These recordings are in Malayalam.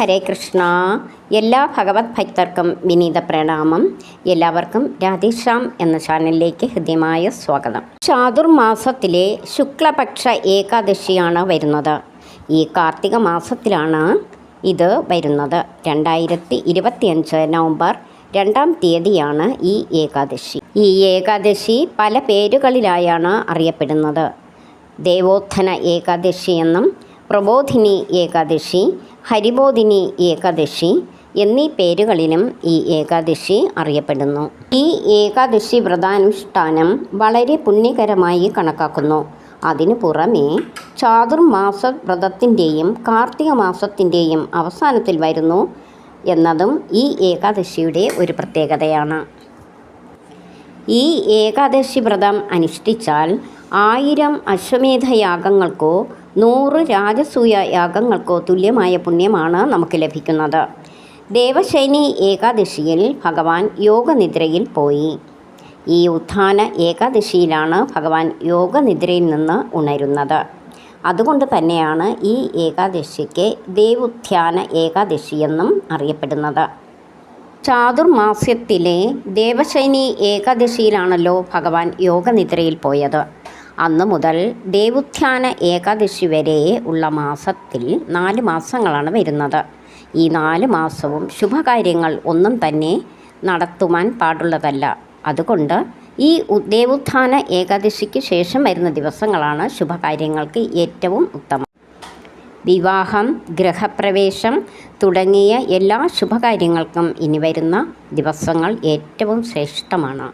ഹരേ കൃഷ്ണ. എല്ലാ ഭഗവത് ഭക്തർക്കും വിനീത പ്രണാമം. എല്ലാവർക്കും രാധേശ്യാം എന്ന ചാനലിലേക്ക് ഹൃദ്യമായ സ്വാഗതം. ചാതുർമാസത്തിലെ ശുക്ലപക്ഷ ഏകാദശിയാണ് വരുന്നത്. ഈ കാർത്തിക മാസത്തിലാണ് ഇത് വരുന്നത്. രണ്ടായിരത്തി ഇരുപത്തിയഞ്ച് നവംബർ രണ്ടാം തീയതിയാണ് ഈ ഏകാദശി. ഈ ഏകാദശി പല പേരുകളിലായാണ് അറിയപ്പെടുന്നത്. ദേവോത്ഥന ഏകാദശി എന്നും പ്രബോധിനി ഏകാദശി ഹരിബോധിനി ഏകാദശി എന്നീ പേരുകളിലും ഈ ഏകാദശി അറിയപ്പെടുന്നു. ഈ ഏകാദശി വ്രതാനുഷ്ഠാനം വളരെ പുണ്യകരമായി കണക്കാക്കുന്നു. അതിനു പുറമെ ചാതുർമാസ വ്രതത്തിന്റെയും കാർത്തിക മാസത്തിന്റെയും അവസാനത്തിൽ വരുന്നു എന്നതും ഈ ഏകാദശിയുടെ ഒരു പ്രത്യേകതയാണ്. ഈ ഏകാദശി വ്രതം അനുഷ്ഠിച്ചാൽ ആയിരം അശ്വമേധ യാഗങ്ങൾക്കോ നൂറ് രാജസൂയ യാഗങ്ങൾക്കോ തുല്യമായ പുണ്യമാണ് നമുക്ക് ലഭിക്കുന്നത്. ദേവശൈനി ഏകാദശിയിൽ ഭഗവാൻ യോഗനിദ്രയിൽ പോയി. ഈ ഉത്ഥാന ഏകാദശിയിലാണ് ഭഗവാൻ യോഗനിദ്രയിൽ നിന്ന് ഉണരുന്നത്. അതുകൊണ്ട് തന്നെയാണ് ഈ ഏകാദശിക്ക് ദേവുത്ഥാന ഏകാദശിയെന്നും അറിയപ്പെടുന്നത്. ചാതുർമാസ്യത്തിലെ ദേവശൈനി ഏകാദശിയിലാണല്ലോ ഭഗവാൻ യോഗനിദ്രയിൽ പോയത്. അന്നു മുതൽ ദേവുത്ഥാന ഏകാദശി വരെ ഉള്ള മാസത്തിൽ നാല് മാസങ്ങളാണ് വരുന്നത്. ഈ നാല് മാസവും ശുഭകാര്യങ്ങൾ ഒന്നും തന്നെ നടത്തുവാൻ പാടുള്ളതല്ല. അതുകൊണ്ട് ഈ ദേവുത്ഥാന ഏകാദശിക്ക് ശേഷം വരുന്ന ദിവസങ്ങളാണ് ശുഭകാര്യങ്ങൾക്ക് ഏറ്റവും ഉത്തമം. വിവാഹം ഗൃഹപ്രവേശം തുടങ്ങിയ എല്ലാ ശുഭകാര്യങ്ങൾക്കും ഇനി വരുന്ന ദിവസങ്ങൾ ഏറ്റവും ശ്രേഷ്ഠമാണ്.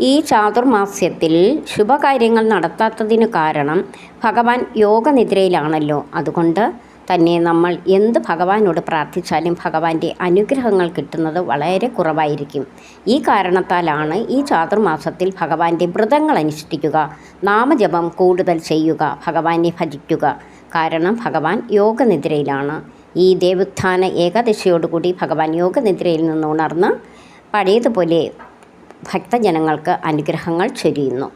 ഈ ചാതുർമാസ്യത്തിൽ ശുഭകാര്യങ്ങൾ നടത്താത്തതിന് കാരണം ഭഗവാൻ യോഗനിദ്രയിലാണല്ലോ. അതുകൊണ്ട് തന്നെ നമ്മൾ എന്ത് ഭഗവാനോട് പ്രാർത്ഥിച്ചാലും ഭഗവാന്റെ അനുഗ്രഹങ്ങൾ കിട്ടുന്നത് വളരെ കുറവായിരിക്കും. ഈ കാരണത്താലാണ് ഈ ചാതുർമാസത്തിൽ ഭഗവാന്റെ വ്രതങ്ങൾ അനുഷ്ഠിക്കുക നാമജപം കൂടുതൽ ചെയ്യുക ഭഗവാനെ ഭജിക്കുക. കാരണം ഭഗവാൻ യോഗനിദ്രയിലാണ്. ഈ ദേവുത്ഥാന ഏകാദശിയോടുകൂടി ഭഗവാൻ യോഗനിദ്രയിൽ നിന്ന് ഉണർന്ന് പഴയതുപോലെ ഭക്തജനങ്ങൾക്ക് അനുഗ്രഹങ്ങൾ ചൊരിയുന്നു.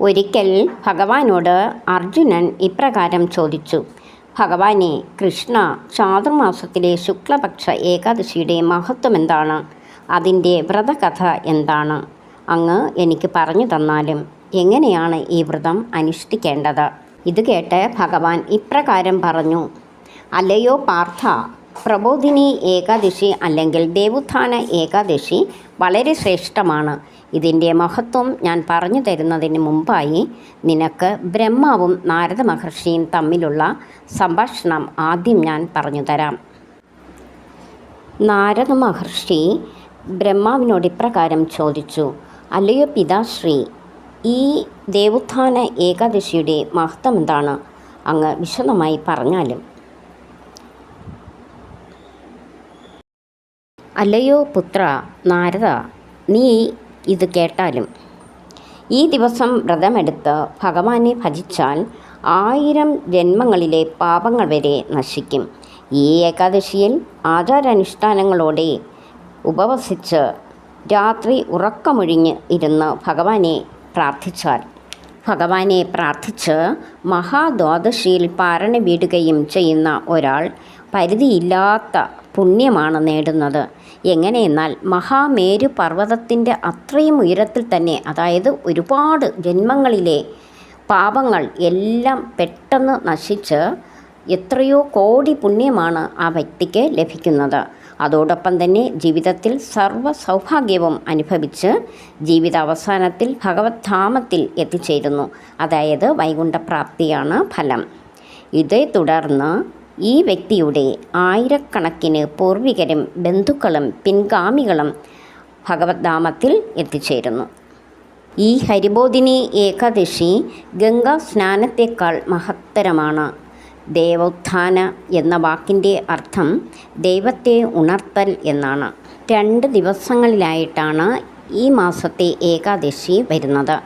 ഒരിക്കൽ ഭഗവാനോട് അർജുനൻ ഇപ്രകാരം ചോദിച്ചു. ഭഗവാനെ കൃഷ്ണ ചാതുർമാസത്തിലെ ശുക്ലപക്ഷ ഏകാദശിയുടെ മഹത്വം എന്താണ്? അതിന്റെ വ്രതകഥ എന്താണ്? അങ്ങ് എനിക്ക് പറഞ്ഞു തന്നാലും എങ്ങനെയാണ് ഈ വ്രതം അനുഷ്ഠിക്കേണ്ടത്? ഇത് കേട്ട് ഭഗവാൻ ഇപ്രകാരം പറഞ്ഞു. അല്ലയോ പാർത്ഥ പ്രബോധിനി ഏകാദശി അല്ലെങ്കിൽ ദേവുത്ഥാന ഏകാദശി വളരെ ശ്രേഷ്ഠമാണ്. ഇതിന്റെ മഹത്വം ഞാൻ പറഞ്ഞു തരുന്നതിന് മുമ്പായി നിനക്ക് ബ്രഹ്മാവും നാരദ മഹർഷിയും തമ്മിലുള്ള സംഭാഷണം ആദ്യം ഞാൻ പറഞ്ഞു തരാം. നാരദ മഹർഷി ബ്രഹ്മാവിനോട് ഇപ്രകാരം ചോദിച്ചു. അല്ലയോ പിതാശ്രീ ഈ ദേവുത്ഥാന ഏകാദശിയുടെ മഹത്വം എന്താണ്? അങ്ങ് വിശദമായി പറഞ്ഞാലും അല്ലയോ പുത്ര നാരദ നീ ഇത് കേട്ടാലും. ഈ ദിവസം വ്രതമെടുത്ത് ഭഗവാനെ ഭജിച്ചാൽ ആയിരം ജന്മങ്ങളിലെ പാപങ്ങൾ വരെ നശിക്കും. ഈ ഏകാദശിയിൽ ആചാരാനുഷ്ഠാനങ്ങളോടെ ഉപവസിച്ച് രാത്രി ഉറക്കമൊഴിഞ്ഞ് ഇരുന്ന് ഭഗവാനെ പ്രാർത്ഥിച്ചാൽ. ഭഗവാനെ പ്രാർത്ഥിച്ച് മഹാദ്വാദശിയിൽ പാരണ വീടുകയും ചെയ്യുന്ന ഒരാൾ പരിധിയില്ലാത്ത പുണ്യമാണ് നേടുന്നത്. എങ്ങനെയെന്നാൽ മഹാമേരു പർവതത്തിന്റെ അത്രയും ഉയരത്തിൽ തന്നെ അതായത് ഒരുപാട് ജന്മങ്ങളിലെ പാപങ്ങൾ എല്ലാം പെട്ടെന്ന് നശിച്ച് എത്രയോ കോടി പുണ്യമാണ് ആ വ്യക്തിക്ക് ലഭിക്കുന്നത്. അതോടൊപ്പം തന്നെ ജീവിതത്തിൽ സർവ സൗഭാഗ്യവും അനുഭവിച്ച് ജീവിത അവസാനത്തിൽ ഭഗവത് ധാമത്തിൽ എത്തിച്ചേരുന്നു. അതായത് വൈകുണ്ഠപ്രാപ്തിയാണ് ഫലം. ഇതേ തുടർന്ന് ഈ വ്യക്തിയുടെ ആയിരക്കണക്കിന് പൂർവികരും ബന്ധുക്കളും പിൻഗാമികളും ഭഗവത്ധാമത്തിൽ എത്തിച്ചേരുന്നു. ഈ ഹരിബോധിനി ഏകാദശി ഗംഗാ സ്നാനത്തേക്കാൾ മഹത്തരമാണ്. ദേവോത്ഥാന എന്ന വാക്കിന്റെ അർത്ഥം ദൈവത്തെ ഉണർത്തൽ എന്നാണ്. രണ്ട് ദിവസങ്ങളിലായിട്ടാണ് ഈ മാസത്തെ ഏകാദശി വരുന്നത്.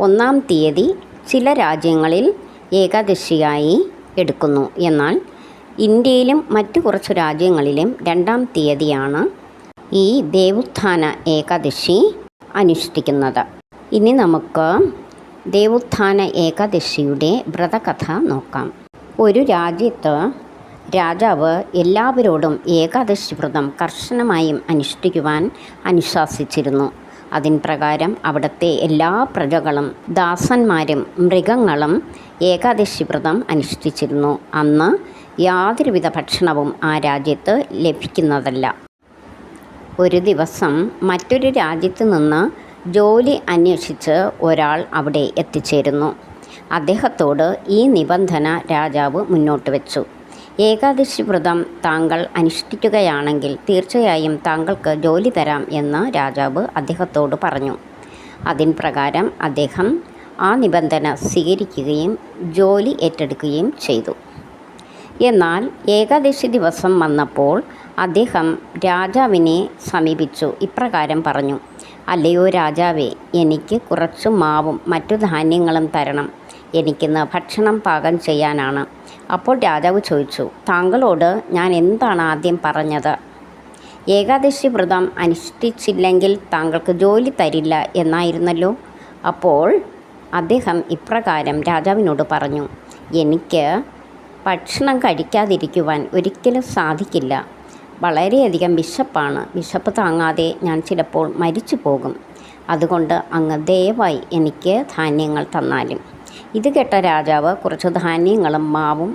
ഒന്നാം തീയതി ചില രാജ്യങ്ങളിൽ ഏകാദശിയായി എടുക്കുന്നു. എന്നാൽ ഇന്ത്യയിലും മറ്റു കുറച്ചു രാജ്യങ്ങളിലും രണ്ടാം തീയതിയാണ് ഈ ദേവുത്ഥാന ഏകാദശി അനുഷ്ഠിക്കുന്നത്. ഇനി നമുക്ക് ദേവുത്ഥാന ഏകാദശിയുടെ വ്രതകഥ നോക്കാം. ഒരു രാജ്യത്ത് രാജാവ് എല്ലാവരോടും ഏകാദശി വ്രതം കർശനമായും അനുഷ്ഠിക്കുവാൻ അനുശാസിച്ചിരുന്നു. അതിൻ പ്രകാരം അവിടുത്തെ എല്ലാ പ്രജകളും ദാസന്മാരും മൃഗങ്ങളും ഏകാദശി വ്രതം അനുഷ്ഠിച്ചിരുന്നു. അന്ന് യാതൊരുവിധ ഭക്ഷണവും ആ രാജ്യത്ത് ലഭിക്കുന്നതല്ല. ഒരു ദിവസം മറ്റൊരു രാജ്യത്ത് നിന്ന് ജോലി അന്വേഷിച്ച് ഒരാൾ അവിടെ എത്തിച്ചേരുന്നു. അദ്ദേഹത്തോട് ഈ നിബന്ധന രാജാവ് മുന്നോട്ട് വെച്ചു. ഏകാദശി വ്രതം താങ്കൾ അനുഷ്ഠിക്കുകയാണെങ്കിൽ തീർച്ചയായും താങ്കൾക്ക് ജോലി തരാം എന്ന് രാജാവ് അദ്ദേഹത്തോട് പറഞ്ഞു. അതിൻ പ്രകാരം അദ്ദേഹം ആ നിബന്ധന സ്വീകരിക്കുകയും ജോലി ഏറ്റെടുക്കുകയും ചെയ്തു. എന്നാൽ ഏകാദശി ദിവസം വന്നപ്പോൾ അദ്ദേഹം രാജാവിനെ സമീപിച്ചു. ഇപ്രകാരം പറഞ്ഞു അല്ലയോ രാജാവേ എനിക്ക് കുറച്ച് മാവും മറ്റു ധാന്യങ്ങളും തരണം. എനിക്കിന്ന് ഭക്ഷണം പാകം ചെയ്യാനാണ്. അപ്പോൾ രാജാവ് ചോദിച്ചു താങ്കളോട് ഞാൻ എന്താണ് ആദ്യം പറഞ്ഞത്? ഏകാദശി വ്രതം അനുഷ്ഠിച്ചില്ലെങ്കിൽ താങ്കൾക്ക് ജോലി തരില്ല എന്നായിരുന്നല്ലോ? അപ്പോൾ അദ്ദേഹം ഇപ്രകാരം രാജാവിനോട് പറഞ്ഞു എനിക്ക് ഭക്ഷണം കഴിക്കാതിരിക്കുവാൻ ഒരിക്കലും സാധിക്കില്ല. വളരെയധികം വിശപ്പാണ്. വിശപ്പ് താങ്ങാതെ ഞാൻ ചിലപ്പോൾ മരിച്ചു പോകും. അതുകൊണ്ട് അങ്ങ് ദയവായി എനിക്ക് ധാന്യങ്ങൾ തന്നാലും. ഇത് കേട്ട രാജാവ് കുറച്ച് ധാന്യങ്ങളും മാവും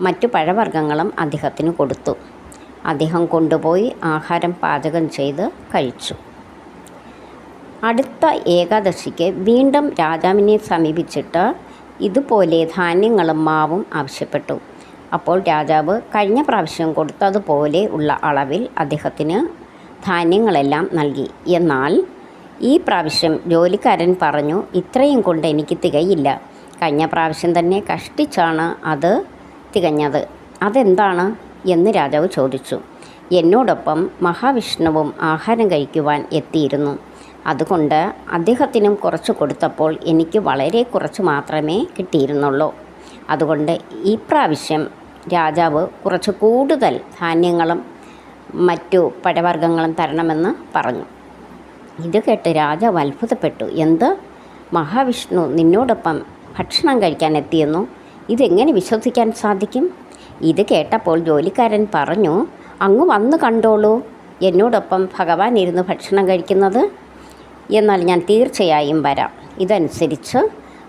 മറ്റു പഴവർഗങ്ങളും അദ്ദേഹത്തിന് കൊടുത്തു. അദ്ദേഹം കൊണ്ടുപോയി ആഹാരം പാചകം ചെയ്ത് കഴിച്ചു. അടുത്ത ഏകാദശിക്ക് വീണ്ടും രാജാവിനെ സമീപിച്ചിട്ട് ഇതുപോലെ ധാന്യങ്ങളും മാവും ആവശ്യപ്പെട്ടു. അപ്പോൾ രാജാവ് കഴിഞ്ഞ പ്രാവശ്യം കൊടുത്തതുപോലെ ഉള്ള അളവിൽ അദ്ദേഹത്തിന് ധാന്യങ്ങളെല്ലാം നൽകി. എന്നാൽ ഈ പ്രാവശ്യം ജോലിക്കാരൻ പറഞ്ഞു ഇത്രയും കൊണ്ട് എനിക്ക് തികയില്ല. കഴിഞ്ഞ പ്രാവശ്യം തന്നെ കഷ്ടിച്ചാണ് അത് തികഞ്ഞത്. അതെന്താണ്? എന്ന് രാജാവ് ചോദിച്ചു. എന്നോടൊപ്പം മഹാവിഷ്ണുവും ആഹാരം കഴിക്കുവാൻ എത്തിയിരുന്നു. അതുകൊണ്ട് അദ്ദേഹത്തിനും കുറച്ച് കൊടുത്തപ്പോൾ എനിക്ക് വളരെ കുറച്ച് മാത്രമേ കിട്ടിയിരുന്നുള്ളൂ. അതുകൊണ്ട് ഈ പ്രാവശ്യം രാജാവ് കുറച്ച് കൂടുതൽ ധാന്യങ്ങളും മറ്റു പഴവർഗങ്ങളും തരണമെന്ന് പറഞ്ഞു. ഇത് കേട്ട് രാജാവ് അത്ഭുതപ്പെട്ടു. എന്ത്? മഹാവിഷ്ണു നിന്നോടൊപ്പം ഭക്ഷണം കഴിക്കാൻ എത്തിയെന്നു? ഇതെങ്ങനെ വിശ്വസിക്കാൻ സാധിക്കും? ഇത് കേട്ടപ്പോൾ ജോലിക്കാരൻ പറഞ്ഞു അങ്ങ് വന്ന് കണ്ടോളൂ. എന്നോടൊപ്പം ഭഗവാൻ ഇരുന്ന് ഭക്ഷണം കഴിക്കുന്നത് എന്നാൽ ഞാൻ തീർച്ചയായും വരാം. ഇതനുസരിച്ച്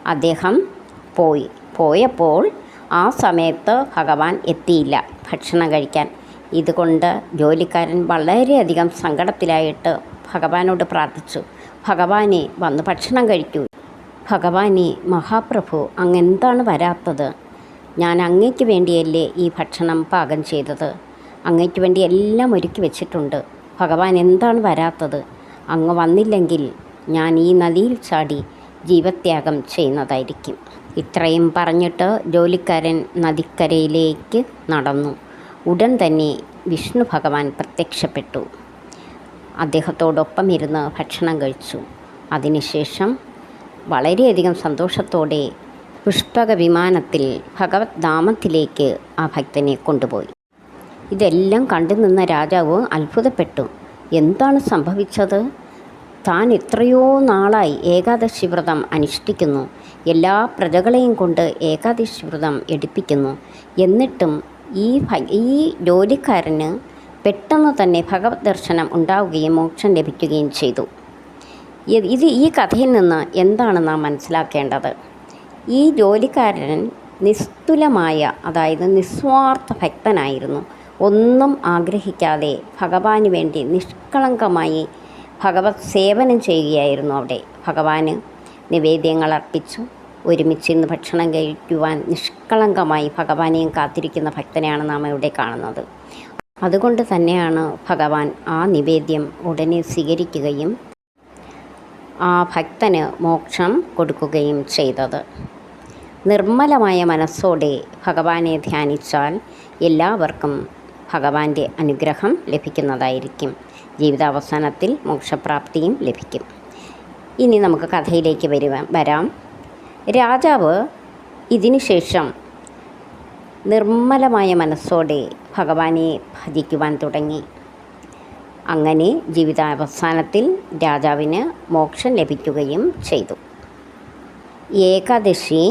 അദ്ദേഹം പോയി. പോയപ്പോൾ ആ സമയത്ത് ഭഗവാൻ എത്തിയില്ല ഭക്ഷണം കഴിക്കാൻ. ഇതുകൊണ്ട് ജോലിക്കാരൻ വളരെയധികം സങ്കടത്തിലായിട്ട് ഭഗവാനോട് പ്രാർത്ഥിച്ചു. ഭഗവാനെ വന്ന് ഭക്ഷണം കഴിക്കൂ. ഭഗവാനെ മഹാപ്രഭു അങ്ങെന്താണ് വരാത്തത്? ഞാൻ അങ്ങയ്ക്ക് വേണ്ടിയല്ലേ ഈ ഭക്ഷണം പാകം ചെയ്തത്? അങ്ങയ്ക്ക് വേണ്ടി എല്ലാം ഒരുക്കി വെച്ചിട്ടുണ്ട്. ഭഗവാൻ എന്താണ് വരാത്തത്? അങ്ങ് വന്നില്ലെങ്കിൽ ഞാൻ ഈ നദിയിൽ ചാടി ജീവത്യാഗം ചെയ്യുന്നതായിരിക്കും. ഇത്രയും പറഞ്ഞിട്ട് ജോലിക്കാരൻ നദിക്കരയിലേക്ക് നടന്നു. ഉടൻ തന്നെ വിഷ്ണു ഭഗവാൻ പ്രത്യക്ഷപ്പെട്ടു. അദ്ദേഹത്തോടൊപ്പം ഇരുന്ന് ഭക്ഷണം കഴിച്ചു. അതിനുശേഷം വളരെയധികം സന്തോഷത്തോടെ പുഷ്പക വിമാനത്തിൽ ഭഗവത് ധാമത്തിലേക്ക് ആ ഭക്തനെ കൊണ്ടുപോയി. ഇതെല്ലാം കണ്ടു നിന്ന രാജാവ് അത്ഭുതപ്പെട്ടു. എന്താണ് സംഭവിച്ചത്? താൻ എത്രയോ നാളായി ഏകാദശി വ്രതം അനുഷ്ഠിക്കുന്നു. എല്ലാ പ്രജകളെയും കൊണ്ട് ഏകാദശി വ്രതം എടുപ്പിക്കുന്നു. എന്നിട്ടും ഈ ഈ ജോലിക്കാരന് പെട്ടെന്ന് തന്നെ ഭഗവത് ദർശനം ഉണ്ടാവുകയും മോക്ഷം ലഭിക്കുകയും ചെയ്തു. ഇത് ഈ കഥയിൽ നിന്ന് എന്താണ് നാം മനസ്സിലാക്കേണ്ടത്? ഈ ജോലിക്കാരൻ നിസ്തുലമായ അതായത് നിസ്വാർത്ഥ ഭക്തനായിരുന്നു. ഒന്നും ആഗ്രഹിക്കാതെ ഭഗവാന് വേണ്ടി നിഷ്കളങ്കമായി ഭഗവത് സേവനം ചെയ്യുകയായിരുന്നു അവിടെ. ഭഗവാന് നിവേദ്യങ്ങൾ അർപ്പിച്ചു. ഒരുമിച്ചിരുന്ന് ഭക്ഷണം കഴിക്കുവാൻ നിഷ്കളങ്കമായി ഭഗവാനെയും കാത്തിരിക്കുന്ന ഭക്തനെയാണ് നാം ഇവിടെ കാണുന്നത്. അതുകൊണ്ട് തന്നെയാണ് ഭഗവാൻ ആ നിവേദ്യം ഉടനെ സ്വീകരിക്കുകയും ആ ഭക്തന് മോക്ഷം കൊടുക്കുകയും ചെയ്തത്. നിർമ്മലമായ മനസ്സോടെ ഭഗവാനെ ധ്യാനിച്ചാൽ എല്ലാവർക്കും ഭഗവാന്റെ അനുഗ്രഹം ലഭിക്കുന്നതായിരിക്കും. ജീവിതാവസാനത്തിൽ മോക്ഷപ്രാപ്തിയും ലഭിക്കും. ഇനി നമുക്ക് കഥയിലേക്ക് വരുവാൻ വരാം. രാജാവ് ഇതിനുശേഷം നിർമ്മലമായ മനസ്സോടെ ഭഗവാനെ ഭജിക്കുവാൻ തുടങ്ങി. അങ്ങനെ ജീവിതാവസാനത്തിൽ രാജാവിന് മോക്ഷം ലഭിക്കുകയും ചെയ്തു. ഏകാദശി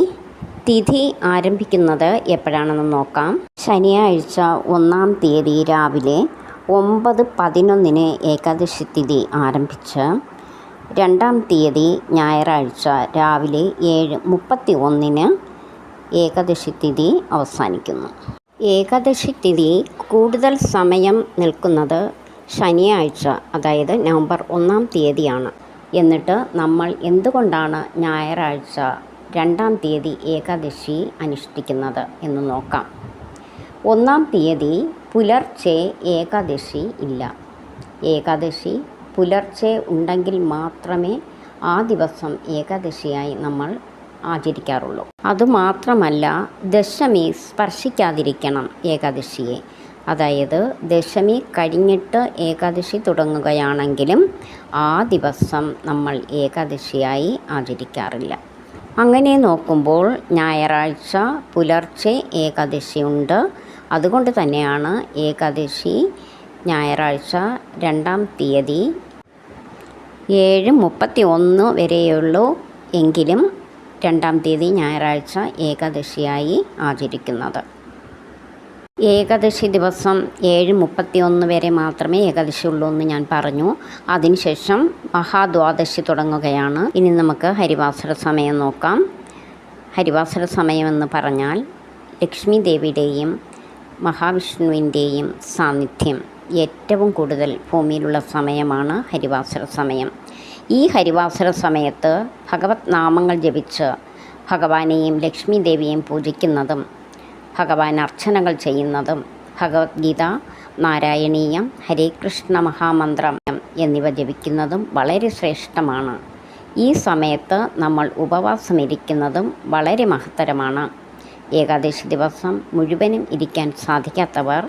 തിഥി ആരംഭിക്കുന്നത് എപ്പോഴാണെന്ന് നോക്കാം. ശനിയാഴ്ച ഒന്നാം തീയതി രാവിലെ ഒമ്പത് പതിനൊന്നിന് ഏകാദശി തിഥി ആരംഭിച്ച് രണ്ടാം തീയതി ഞായറാഴ്ച രാവിലെ ഏഴ് മുപ്പത്തി ഒന്നിന് ഏകാദശി തിഥി അവസാനിക്കുന്നു. ഏകാദശി തിഥി കൂടുതൽ സമയം നിൽക്കുന്നത് ശനിയാഴ്ച അതായത് നവംബർ ഒന്നാം തീയതിയാണ്. എന്നിട്ട് നമ്മൾ എന്തുകൊണ്ടാണ് ഞായറാഴ്ച രണ്ടാം തീയതി ഏകാദശി അനുഷ്ഠിക്കുന്നത് എന്ന് നോക്കാം. ഒന്നാം തീയതി പുലർച്ചെ ഏകാദശി ഇല്ല. ഏകാദശി പുലർച്ചെ ഉണ്ടെങ്കിൽ മാത്രമേ ആ ദിവസം ഏകാദശിയായി നമ്മൾ ആചരിക്കാറുള്ളൂ. അതുമാത്രമല്ല ദശമി സ്പർശിക്കാതിരിക്കണം ഏകാദശിയെ. അതായത് ദശമി കഴിഞ്ഞിട്ട് ഏകാദശി തുടങ്ങുകയാണെങ്കിലും ആ ദിവസം നമ്മൾ ഏകാദശിയായി ആചരിക്കാറില്ല. അങ്ങനെ നോക്കുമ്പോൾ ഞായറാഴ്ച പുലർച്ചെ ഏകാദശിയുണ്ട്. അതുകൊണ്ട് തന്നെയാണ് ഏകാദശി ഞായറാഴ്ച രണ്ടാം തീയതി ഏഴ് മുപ്പത്തി ഒന്ന് വരെയുള്ളൂ. എങ്കിലും രണ്ടാം തീയതി ഞായറാഴ്ച ഏകാദശിയായി ആചരിക്കുന്നത്. ഏകാദശി ദിവസം ഏഴ് മുപ്പത്തി ഒന്ന് വരെ മാത്രമേ ഏകാദശി ഉള്ളൂ എന്ന് ഞാൻ പറഞ്ഞു. അതിനുശേഷം മഹാദ്വാദശി തുടങ്ങുകയാണ്. ഇനി നമുക്ക് ഹരിവാസര സമയം നോക്കാം. ഹരിവാസര സമയമെന്ന് പറഞ്ഞാൽ ലക്ഷ്മി ദേവിയുടെയും മഹാവിഷ്ണുവിന്റെയും സാന്നിധ്യം ഏറ്റവും കൂടുതൽ ഭൂമിയിലുള്ള സമയമാണ് ഹരിവാസര സമയം. ഈ ഹരിവാസര സമയത്ത് ഭഗവത് നാമങ്ങൾ ജപിച്ച് ഭഗവാനെയും ലക്ഷ്മി ദേവിയെയും പൂജിക്കുന്നതും ഭഗവാൻ അർച്ചനകൾ ചെയ്യുന്നതും ഭഗവത്ഗീത നാരായണീയം ഹരേ കൃഷ്ണ മഹാമന്ത്രം എന്നിവ ജപിക്കുന്നതും വളരെ ശ്രേഷ്ഠമാണ്. ഈ സമയത്ത് നമ്മൾ ഉപവാസമിരിക്കുന്നതും വളരെ മഹത്തരമാണ്. ഏകാദശി ദിവസം മുഴുവനും ഇരിക്കാൻ സാധിക്കാത്തവർ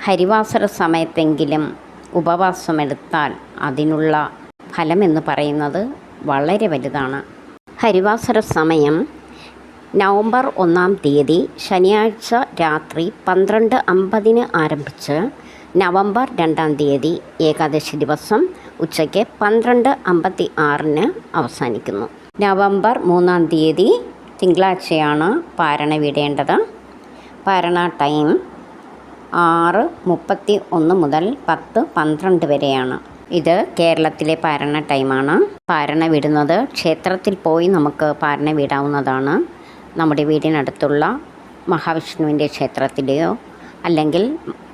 ഹരിവാസര സമയത്തെങ്കിലും ഉപവാസമെടുത്താൽ അതിനുള്ള ഫലമെന്ന് പറയുന്നത് വളരെ വലുതാണ്. ഹരിവാസര സമയം നവംബർ ഒന്നാം തീയതി ശനിയാഴ്ച രാത്രി പന്ത്രണ്ട് അമ്പതിന് ആരംഭിച്ച് നവംബർ രണ്ടാം തീയതി ഏകാദശി ദിവസം ഉച്ചയ്ക്ക് പന്ത്രണ്ട് അമ്പത്തി ആറിന് അവസാനിക്കുന്നു. നവംബർ മൂന്നാം തീയതി തിങ്കളാഴ്ചയാണ് പാരണ വിടേണ്ടത്. പാരണ ടൈം ആറ് മുപ്പത്തി ഒന്ന് മുതൽ പത്ത് പന്ത്രണ്ട് വരെയാണ്. ഇത് കേരളത്തിലെ പാരണ ടൈമാണ്. പാരണ വിടുന്നത് ക്ഷേത്രത്തിൽ പോയി നമുക്ക് പാരണ വിടാവുന്നതാണ്. നമ്മുടെ വീടിനടുത്തുള്ള മഹാവിഷ്ണുവിന്റെ ക്ഷേത്രത്തിലെയോ അല്ലെങ്കിൽ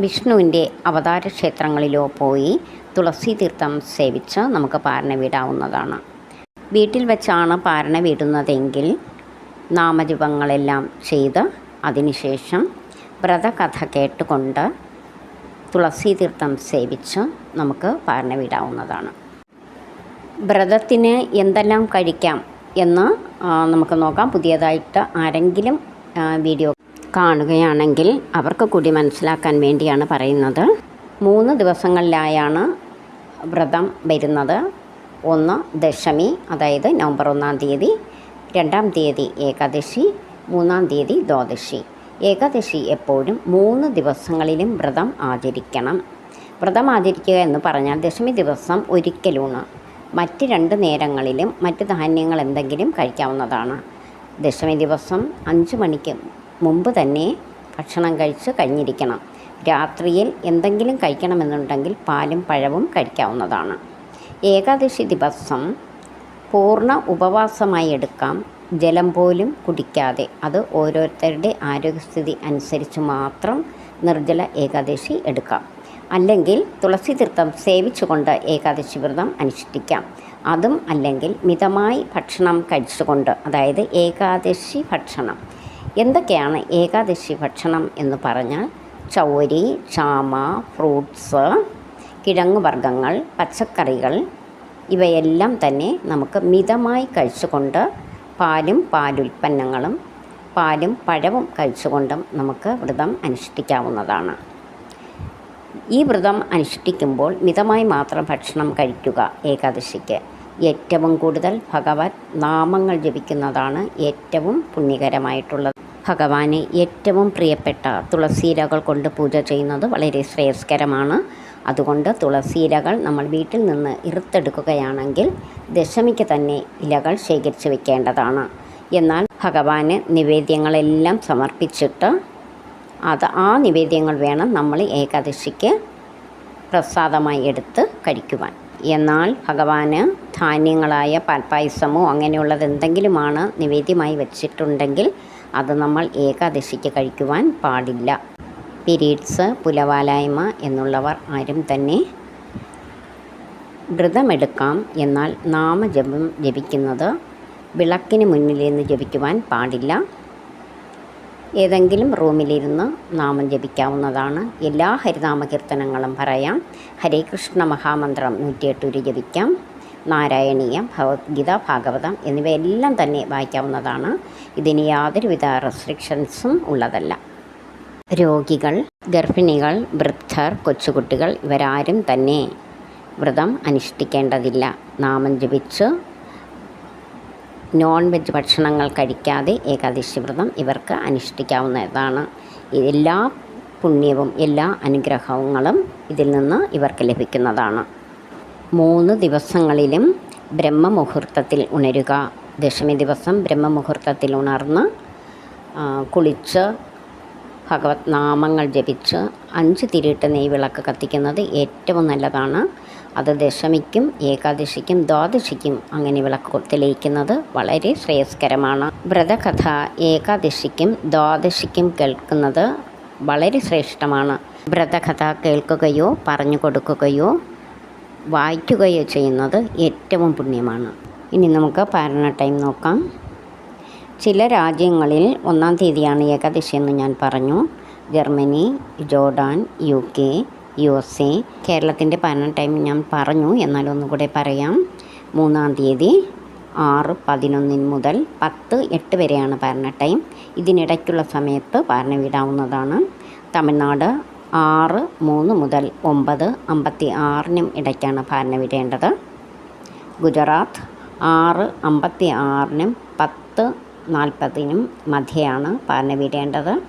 വിഷ്ണുവിന്റെ അവതാര ക്ഷേത്രങ്ങളിലോ പോയി തുളസി തീർത്ഥം സേവിച്ച് നമുക്ക് പാരണ വിടാവുന്നതാണ്. വീട്ടിൽ വെച്ചാണ് പാരണ വിടുന്നതെങ്കിൽ നാമജപങ്ങളെല്ലാം ചെയ്ത് അതിനുശേഷം വ്രതകഥ കേട്ടുകൊണ്ട് തുളസി തീർത്ഥം സേവിച്ച് നമുക്ക് പാരണ വിടാവുന്നതാണ് വ്രതത്തിന് എന്തെല്ലാം കഴിക്കാം എന്ന് നമുക്ക് നോക്കാം. പുതിയതായിട്ട് ആരെങ്കിലും വീഡിയോ കാണുകയാണെങ്കിൽ അവർക്ക് കൂടി മനസ്സിലാക്കാൻ വേണ്ടിയാണ് പറയുന്നത്. മൂന്ന് ദിവസങ്ങളിലായാണ് വ്രതം വരുന്നത്. ഒന്ന് ദശമി അതായത് നവംബർ ഒന്നാം തീയതി. രണ്ടാം തീയതി ഏകാദശി മൂന്നാം തീയതി ദ്വാദശി. ഏകാദശി എപ്പോഴും മൂന്ന് ദിവസങ്ങളിലും വ്രതം ആചരിക്കണം. വ്രതം ആചരിക്കുക എന്ന് പറഞ്ഞാൽ ദശമി ദിവസം ഒരിക്കലൂണ് മറ്റ് രണ്ട് നേരങ്ങളിലും മറ്റ് ധാന്യങ്ങൾ എന്തെങ്കിലും കഴിക്കാവുന്നതാണ്. ദശമി ദിവസം അഞ്ച് മണിക്ക് മുമ്പ് തന്നെ ഭക്ഷണം കഴിച്ച് കഴിഞ്ഞിരിക്കണം. രാത്രിയിൽ എന്തെങ്കിലും കഴിക്കണമെന്നുണ്ടെങ്കിൽ പാലും പഴവും കഴിക്കാവുന്നതാണ്. ഏകാദശി ദിവസം പൂർണ ഉപവാസമായി എടുക്കാം. ജലം പോലും കുടിക്കാതെ. അത് ഓരോരുത്തരുടെ ആരോഗ്യസ്ഥിതി അനുസരിച്ച് മാത്രം നിർജല ഏകാദശി എടുക്കാം. അല്ലെങ്കിൽ തുളസി തീർത്ഥം സേവിച്ചുകൊണ്ട് ഏകാദശി വ്രതം അനുഷ്ഠിക്കാം. അതും അല്ലെങ്കിൽ മിതമായി ഭക്ഷണം കഴിച്ചുകൊണ്ട് അതായത് ഏകാദശി ഭക്ഷണം. എന്തൊക്കെയാണ് ഏകാദശി ഭക്ഷണം എന്ന് പറഞ്ഞാൽ? ചൗരി ചാമ ഫ്രൂട്ട്സ് കിഴങ്ങ് വർഗങ്ങൾ പച്ചക്കറികൾ ഇവയെല്ലാം തന്നെ നമുക്ക് മിതമായി കഴിച്ചുകൊണ്ട് പാലും പാലുൽപ്പന്നങ്ങളും പാലും പഴവും കഴിച്ചുകൊണ്ടും നമുക്ക് വ്രതം അനുഷ്ഠിക്കാവുന്നതാണ്. ഈ വ്രതം അനുഷ്ഠിക്കുമ്പോൾ മിതമായി മാത്രം ഭക്ഷണം കഴിക്കുക ഏകാദശിക്ക്. ഏറ്റവും കൂടുതൽ ഭഗവത് നാമങ്ങൾ ജപിക്കുന്നതാണ് ഏറ്റവും പുണ്യകരമായിട്ടുള്ളത്. ഭഗവാനെ ഏറ്റവും പ്രിയപ്പെട്ട തുളസിയിലകൾ കൊണ്ട് പൂജ ചെയ്യുന്നത് വളരെ ശ്രേയസ്കരമാണ്. അതുകൊണ്ട് തുളസി ഇലകൾ നമ്മൾ വീട്ടിൽ നിന്ന് ഇറുത്തെടുക്കുകയാണെങ്കിൽ ദശമിക്ക് തന്നെ ഇലകൾ ശേഖരിച്ച് വെക്കേണ്ടതാണ്. എന്നാൽ ഭഗവാന് നിവേദ്യങ്ങളെല്ലാം സമർപ്പിച്ചിട്ട് അത് ആ നിവേദ്യങ്ങൾ വേണം നമ്മൾ ഏകാദശിക്ക് പ്രസാദമായി എടുത്ത് കഴിക്കുവാൻ. എന്നാൽ ഭഗവാന് ധാന്യങ്ങളായ പാൽപ്പായസമോ അങ്ങനെയുള്ളത് എന്തെങ്കിലുമാണ് നിവേദ്യമായി വച്ചിട്ടുണ്ടെങ്കിൽ അത് നമ്മൾ ഏകാദശിക്ക് കഴിക്കുവാൻ പാടില്ല. പീരീഡ്സ് പുലവാലായ്മ എന്നുള്ളവർ ആരും തന്നെ വ്രതമെടുക്കാം എന്നാൽ നാമജപം ജപിക്കുന്നത് വിളക്കിന് മുന്നിൽ നിന്ന് ജപിക്കുവാൻ പാടില്ല. ഏതെങ്കിലും റൂമിലിരുന്ന് നാമം ജപിക്കാവുന്നതാണ്. എല്ലാ ഹരിനാമ കീർത്തനങ്ങളും പറയാം. ഹരേ കൃഷ്ണ മഹാമന്ത്രം നൂറ്റിയെട്ടൂര് ജപിക്കാം. നാരായണീയം ഭഗവത്ഗീത ഭാഗവതം എന്നിവയെല്ലാം തന്നെ വായിക്കാവുന്നതാണ്. ഇതിന് യാതൊരുവിധ റെസ്ട്രിക്ഷൻസും ഉള്ളതല്ല. രോഗികൾ ഗർഭിണികൾ വൃദ്ധർ കൊച്ചുകുട്ടികൾ ഇവരാരും തന്നെ വ്രതം അനുഷ്ഠിക്കേണ്ടതില്ല. നാമം ജപിച്ച് നോൺ വെജ് ഭക്ഷണങ്ങൾ കഴിക്കാതെ ഏകാദശി വ്രതം ഇവർക്ക് അനുഷ്ഠിക്കാവുന്നതാണ്. എല്ലാ പുണ്യവും എല്ലാ അനുഗ്രഹങ്ങളും ഇതിൽ നിന്ന് ഇവർക്ക് ലഭിക്കുന്നതാണ്. മൂന്ന് ദിവസങ്ങളിലും ബ്രഹ്മമുഹൂർത്തത്തിൽ ഉണരുക. ദശമി ദിവസം ബ്രഹ്മമുഹൂർത്തത്തിൽ ഉണർന്ന് കുളിച്ച് ഭഗവത് നാമങ്ങൾ ജപിച്ച് അഞ്ച് തിരിയിട്ട് നെയ്വിളക്ക് കത്തിക്കുന്നത് ഏറ്റവും നല്ലതാണ്. അത് ദശമിക്കും ഏകാദശിക്കും ദ്വാദശിക്കും അങ്ങനെ വിളക്ക് തെളിയിക്കുന്നത് വളരെ ശ്രേയസ്കരമാണ്. വ്രതകഥ ഏകാദശിക്കും ദ്വാദശിക്കും കേൾക്കുന്നത് വളരെ ശ്രേഷ്ഠമാണ്. വ്രതകഥ കേൾക്കുകയോ പറഞ്ഞു കൊടുക്കുകയോ വായിക്കുകയോ ചെയ്യുന്നത് ഏറ്റവും പുണ്യമാണ്. ഇനി നമുക്ക് പാരണ ടൈം നോക്കാം. ചില രാജ്യങ്ങളിൽ ഒന്നാം തീയതിയാണ് ഏകാദശി എന്ന് ഞാൻ പറഞ്ഞു. Germany Jordan U K U S A കേരളത്തിന്റെ പതിനൊന്ന് ടൈം ഞാൻ പറഞ്ഞു. എന്നാൽ ഒന്നുകൂടെ പറയാം. മൂന്നാം തീയതി ആറ് പതിനൊന്നിന് മുതൽ പത്ത് എട്ട് വരെയാണ് പാരണ ടൈം. ഇതിനിടയ്ക്കുള്ള സമയത്ത് പാരണ വീടാവുന്നതാണ്. തമിഴ്നാട് ആറ് മൂന്ന് മുതൽ ഒമ്പത് അമ്പത്തി ആറിനും ഇടയ്ക്കാണ് ഭരണ വിടേണ്ടത്. ഗുജറാത്ത് ആറ് അമ്പത്തി ആറിനും പത്ത് നാൽപ്പതിനും മധ്യയാണ് പാലന വിടേണ്ടത്.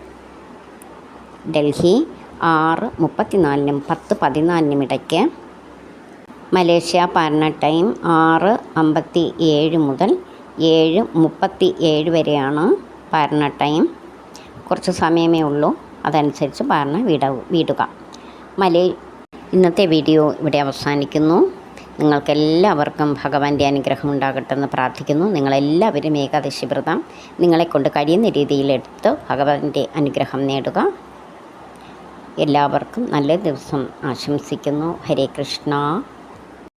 ഡൽഹി ആറ് മുപ്പത്തിനാലിനും പത്ത് പതിനാലിനും ഇടയ്ക്ക്. മലേഷ്യ പാരണ ടൈം ആറ് അമ്പത്തി ഏഴ് മുതൽ ഏഴ് മുപ്പത്തി ഏഴ് വരെയാണ് പാരണ ടൈം. കുറച്ച് സമയമേ ഉള്ളൂ. അതനുസരിച്ച് പാരണ വിട വീടുക. മലേ ഇന്നത്തെ വീഡിയോ ഇവിടെ അവസാനിക്കുന്നു. നിങ്ങൾക്കെല്ലാവർക്കും ഭഗവാന്റെ അനുഗ്രഹം ഉണ്ടാകട്ടെ എന്ന് പ്രാർത്ഥിക്കുന്നു. നിങ്ങളെല്ലാവരും ഏകാദശി വ്രതം നിങ്ങളെക്കൊണ്ട് കഴിയുന്ന രീതിയിലെടുത്ത് ഭഗവാന്റെ അനുഗ്രഹം നേടുക. എല്ലാവർക്കും നല്ല ദിവസം ആശംസിക്കുന്നു. ഹരേ കൃഷ്ണ.